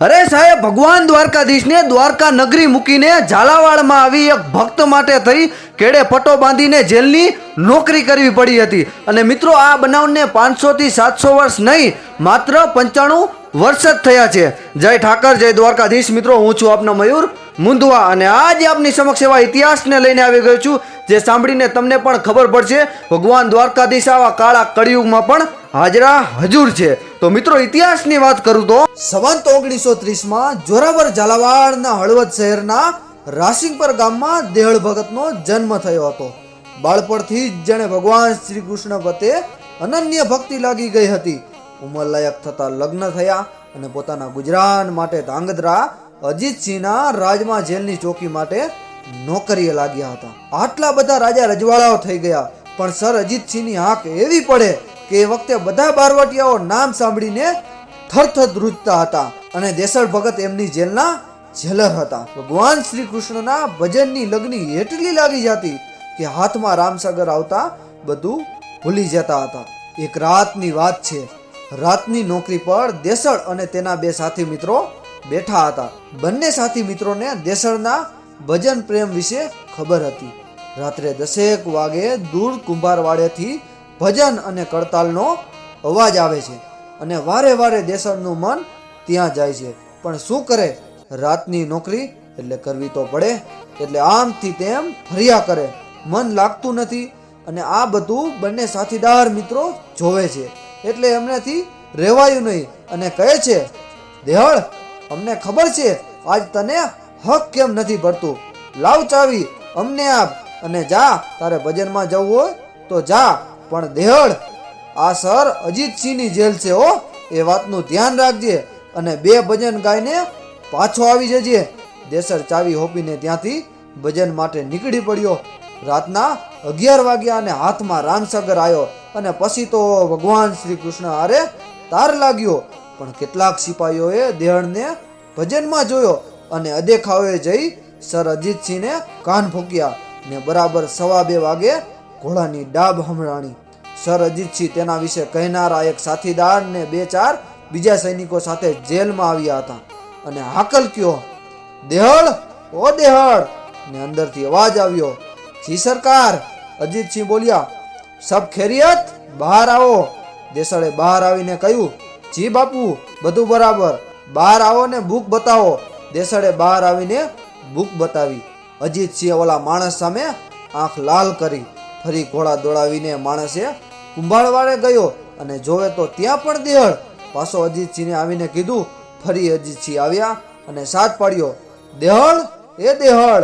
અરે સાહેબ, ભગવાન દ્વારકાધીશને દ્વારકા નગરી મૂકીને ઝાલાવાડમાં આવી એક ભક્ત માટે થઈ કેડે પટો બાંધીને જેલની નોકરી કરવી પડી હતી. અને મિત્રો, આ બનાવને પાંચસોથી સાતસો વર્ષ નહીં, માત્ર પંચાણું વર્ષ જ થયા છે. જય ઠાકર, જય દ્વારકાધીશ. મિત્રો, હું છું આપનો મયુર મુંદવા અને આજે આપની સમક્ષ એવા ઇતિહાસને લઈને આવી ગયો છું, જે સાંભળીને તમને પણ ખબર પડશે. ભગવાન દ્વારકાધીશ આવા કાળા કળિયુગમાં પણ હાજરા હજુર છે. તો મિત્રો, ઇતિહાસની વાત કરું તો સંવંત ઓગણીસો ત્રીસમાં જોરાવર ઝાલાવાડના હળવદ શહેરના રાસિંગપર ગામમાં દેહળ ભગતનો જન્મ થયો હતો. બાળપણથી જ જેણે ભગવાન શ્રી કૃષ્ણ પ્રત્યે અનન્ય ભક્તિ લાગી ગઈ હતી. ઉંમરલાયક થતાં લગ્ન થયા અને પોતાના ગુજરાન માટે ધાંગધ્રા અજીતસિંહના રાજમાં જેલની ચોકી માટે નોકરીએ લાગ્યા હતા. આટલા બધા રાજા રજવાડાઓ થઈ ગયા, પણ સર અજીતસિંહની હાક એવી પડે કે એ વખતે બધા બારવટિયાઓ નામ સાંભળીને થરથર ધ્રુજતા હતા અને દેસળ ભગત એમની જેલના જેલર હતા. ભગવાન શ્રી કૃષ્ણના ભજનની લગ્ની એટલી લાગી જતી કે હાથમાં રામસાગર આવતા બધું ભૂલી જતા હતા. એક રાતની વાત છે. રાતની નોકરી પર દેસળ અને તેના બે સાથી મિત્રો બેઠા હતા. બંને સાથી મિત્રોને દેસળના ભજન પ્રેમ વિશે ખબર હતી. રાત્રે દસેક વાગે દૂર કુંભારવાડેથી ભજન અને કડતાલનો અવાજ આવે છે અને વારે વારે દેસળનું મન ત્યાં જાય છે. પણ શું કરે? રાતની નોકરી એટલે કરવી તો પડે, એટલે આમથી તેમ ફર્યા કરે. મન લાગતું નથી અને આ બધું બંને સાથીદાર મિત્રો જોવે છે. એટલે એમનેથી રહેવાયું નહીં અને કહે છે, દેહળ, અમને ખબર છે આજ તને હક કેમ નથી ભરતું? લાવ ચાવી, અમને આપ અને જા, તારે ભજનમાં જવું હોય તો જા. પણ દેહળ, આ સર અજીતસિંહની જેલ છે હો, એ વાતનું ધ્યાન રાખજે અને બે ભજન ગાઈને પાછો આવી જજે. દેસર ચાવી હોપીને ત્યાંથી ભજન માટે નીકળી પડ્યો. રાતના અગિયાર વાગ્યા અને હાથમાં રામસાગર આવ્યો અને પછી તો ભગવાન શ્રી કૃષ્ણ હારે તાર લાગ્યો. પણ કેટલાક સિપાહીઓએ દેહળને ભજનમાં જોયો અને અદેખાઓએ જઈ સર અજીતસિંહને કાન ફૂક્યા ને બરાબર સવા બે વાગે ઘોડાની ડાબ હમરાણી સર અજીતસિંહ તેના વિશે કહેનારા એક સાથીદાર ને બે ચાર બીજા સૈનિકો સાથે જેલમાં આવ્યા હતા. અને હાકલ કયો. દેહળ? ઓ દેહળ! ને અંદરથી અવાજ આવ્યો. જી સરકાર! અજીતસિંહ બોલ્યા. સબ ખેરિયત? બહાર આવો. દેસળે બહાર આવીને કહ્યું. જી બાપુ, બધું બરાબર. બહાર આવો ને ભૂખ બતાવો. દેસળે બહાર આવીને ભૂખ બતાવી. અજીતસિંહ ઓલા માણસ સામે આંખ લાલ કરી. ફરી ઘોડા દોડાવીને માણસે કુંભાળવાડે ગયો અને જોવે તો ત્યાં પણ દેહળ. પાછો અજીતસિંહને આવીને કીધું, ફરી અજીતસિંહ આવ્યા અને સાથ પાડ્યો. દેહળ? એ દેહળ?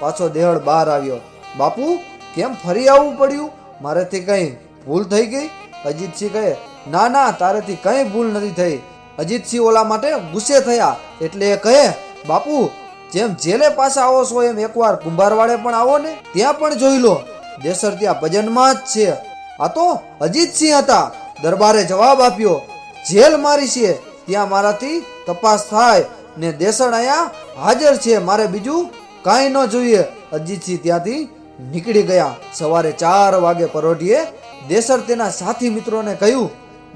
પાછો દેહળ બહાર આવ્યો. બાપુ, કેમ ફરી આવવું પડ્યું? મારેથી કંઈ ભૂલ થઈ ગઈ? અજીતસિંહ કહે, ના ના, તારેથી કંઈ ભૂલ નથી થઈ. અજીતસિંહ ઓલા માટે ગુસ્સે થયા એટલે એ કહે, બાપુ, જેમ જેલે પાછા આવો છો એમ એકવાર કુંભારવાડે પણ આવો ને, ત્યાં પણ જોઈ લો. દેસર ત્યાં ભજનમાં જ છે. આ તો અજીતસિંહ હતા. દરબારે જવાબ આપ્યો, જેલ મારી છે. ત્યાં મારાથી તપાસ થાય ને દેસણ અહીંયા હાજર છે. મારે બીજું કાંઈ ન જોઈએ. અજીતસિંહ ત્યાંથી નીકળી ગયા. સવારે ચાર વાગે પરોઢીએ દેસર તેના સાથી મિત્રોને કહ્યું,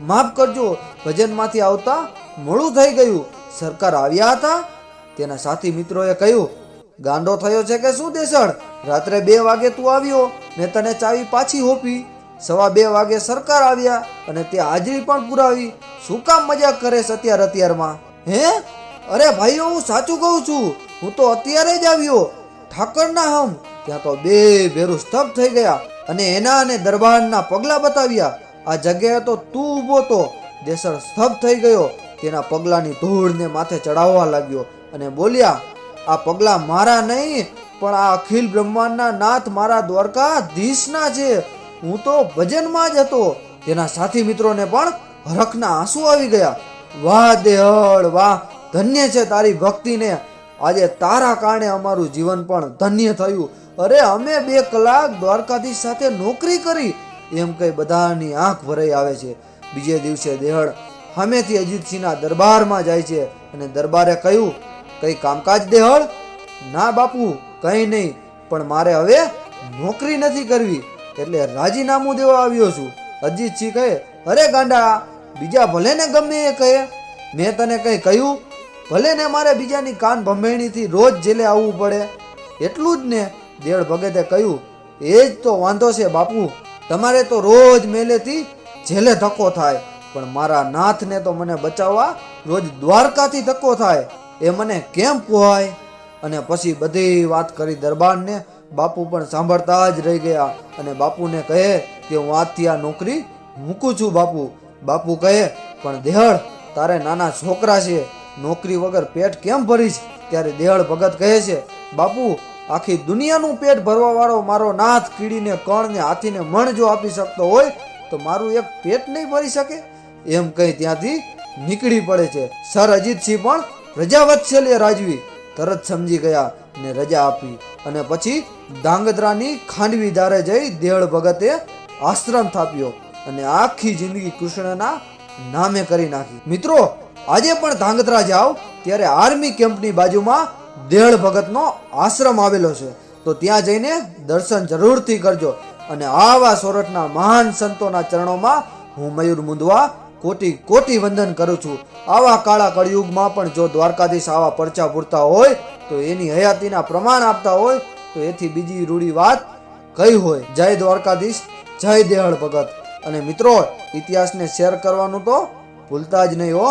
માફ કરજો, ભજનમાંથી આવતા મોડું થઈ ગયું. સરકાર આવ્યા હતા? તેના સાથી મિત્રોએ કહ્યું, ગાંડો થયો છે કે શું દેસણ રાત્રે બે વાગે તું આવ્યો. મેં તને ચાવી પાછી હોપી. સવા બે વાગે સરકાર આવ્યા અને તે હાજરી પણ પુરાવી. શું કામ મજા કરે છે અત્યાર અત્યારમાં? હે? અરે ભાઈઓ, હું સાચું કહું છું. હું તો અત્યારે જ આવ્યો. ઠાકરના હમ. ત્યાં તો બે ભેરું સ્તબ્ધ થઈ ગયા અને એના અને દરબારના પગલા બતાવ્યા. આ જગ્યાએ તો તું ઊભો તો. દેસર સ્તબ્ધ થઈ ગયો. તેના પગલાની ધૂળને માથે ચડાવવા લાગ્યો અને બોલ્યા, આ પગલા મારા નહીં પણ આ અખિલ બ્રહ્માંડના નાથ મારા દ્વારકાધીશના છે. હું તો ભજનમાં જ હતો. તેના સાથી મિત્રોને પણ હરખના આંસુ આવી ગયા. વાહ દેહળ, વાહ! ધન્ય છે તારી ભક્તિને. આજે તારા કારણે અમારું જીવન પણ ધન્ય થયું. અરે, અમે બે કલાક દ્વારકાધીશ સાથે નોકરી કરી. એમ કઈ બધાની આંખ ભરાઈ આવે છે. બીજે દિવસે દેહળ હામેથી અજીતસિંહના દરબારમાં જાય છે અને દરબારે કહ્યું, કઈ કામકાજ દેહળ? ના બાપુ કંઈ નહીં, પણ મારે હવે નોકરી નથી કરવી. એટલે રાજીનામું દેવા આવ્યો છું. અજીતસિંહ કહે, અરે ગાંડા, બીજા ભલે ને ગમે એ કહે. મેં તને કંઈ કહ્યું? ભલે ને મારે બીજાની કાન ભંભેણીથી રોજ જેલે આવવું પડે. એટલું જ ને, દેળ ભગતે કહ્યું. એ જ તો વાંધો છે, બાપુ. તમારે તો રોજ મેલેથી જેલે ધક્કો થાય. પણ મારા નાથને તો મને બચાવવા રોજ દ્વારકાથી ધક્કો થાય. એ મને કેમ પોહાય? અને પછી બધી વાત કરી દરબારને, બાપુ પણ સાંભળતા જ રહી ગયા અને બાપુને કહે કે હું આજથી આ નોકરી મૂકું છું બાપુ. બાપુ કહે, પણ દેહળ, તારે નાના છોકરા છે, નોકરી વગર પેટ કેમ ભરીશ? ત્યારે દેહળ ભગત કહે છે, બાપુ, આખી દુનિયાનું પેટ ભરવા વાળો મારો નાથ કીડીને કણ ને હાથીને મણ જો આપી શકતો હોય, તો મારું એક પેટ નહીં ભરી શકે? એમ કહી ત્યાંથી નીકળી પડે છે. સર અજીતસિંહ પણ રજા વત્સલ્ય રાજવી તરત સમજી ગયા ને રજા આપી અને પછી ધાંગધ્રાની ખાંડવી ધારે જઈ દેહળ ભગતે આશ્રમ થાપ્યો અને આખી જિંદગી કૃષ્ણના નામે કરી નાખી. મિત્રો, આજે પણ ધાંગધ્રા જાઓ ત્યારે આર્મી કેમ્પની બાજુમાં દેહળ ભગતનો આશ્રમ આવેલો છે. તો ત્યાં જઈને દર્શન જરૂરથી કરજો અને આવા સોરઠના મહાન સંતોના ચરણોમાં હું મયુર મુંદવા કોટી કોટી વંદન કરું છું. આવા કાળા કળિયુગમાં પણ જો દ્વારકાધીશ આવા પરચા પૂરતા હોય, તો એની હયાતીના પ્રમાણ આપતા હોય, તો એથી બીજી રૂડી વાત કઈ હોય? જય દ્વારકાધીશ, જય દેહળ ભગત. અને મિત્રો, ઇતિહાસને શેર કરવાનું તો ભૂલતા જ નહીં હો.